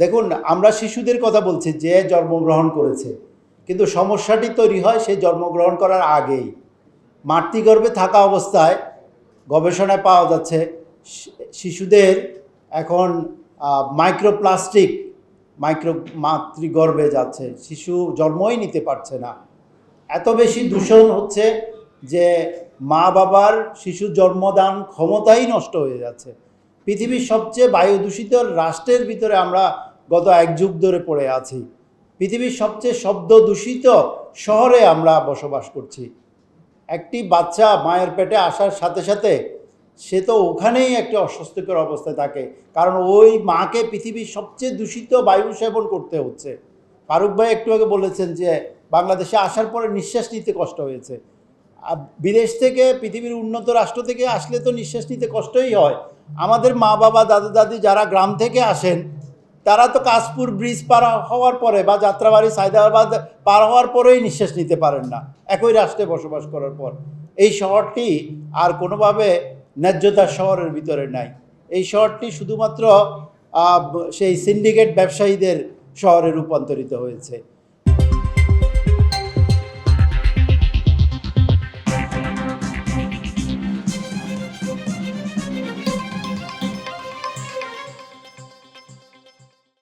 দেখুন, আমরা শিশুদের কথা বলছি, যে জন্মগ্রহণ করেছে। কিন্তু সমস্যাটি তৈরি হয় সে জন্মগ্রহণ করার আগেই। মাতৃগর্ভে থাকা অবস্থায় গবেষণায় পাওয়া যাচ্ছে শিশুদের এখন মাইক্রোপ্লাস্টিক, মাইক্রো, মাতৃগর্ভে যাচ্ছে। শিশু জন্মই নিতে পারছে না। এত বেশি দূষণ হচ্ছে যে মা বাবার শিশু জন্মদান ক্ষমতাই নষ্ট হয়ে যাচ্ছে। পৃথিবীর সবচেয়ে বায়ু দূষিত রাষ্ট্রের ভিতরে আমরা গত এক যুগ ধরে পড়ে আছি। পৃথিবীর সবচেয়ে শব্দ দূষিত শহরে আমরা বসবাস করছি। একটি বাচ্চা মায়ের পেটে আসার সাথে সাথে সে তো ওখানেই একটি অস্বস্তিকর অবস্থায় থাকে। কারণ ওই মাকে পৃথিবীর সবচেয়ে দূষিত বায়ু সেবন করতে হচ্ছে। ফারুক ভাই একটু আগে বলেছেন যে, বাংলাদেশে আসার পরে নিঃশ্বাস নিতে কষ্ট হয়েছে। বিদেশ থেকে, পৃথিবীর উন্নত রাষ্ট্র থেকে আসলে তো নিঃশ্বাস নিতে কষ্টই হয়। আমাদের মা বাবা দাদু দাদি যারা গ্রাম থেকে আসেন তারা তো কাশপুর ব্রিজ পার হওয়ার পরে বা যাত্রাবাড়ি সাইদাবাদ পার হওয়ার পরেই নিঃশ্বাস নিতে পারেন না। একই রাষ্ট্রে বসবাস করার পর। এই শহরটি আর কোনোভাবে ন্যায্যতা শহরের ভিতরে নাই। এই শহরটি শুধুমাত্র সেই সিন্ডিকেট ব্যবসায়ীদের শহরে রূপান্তরিত হয়েছে।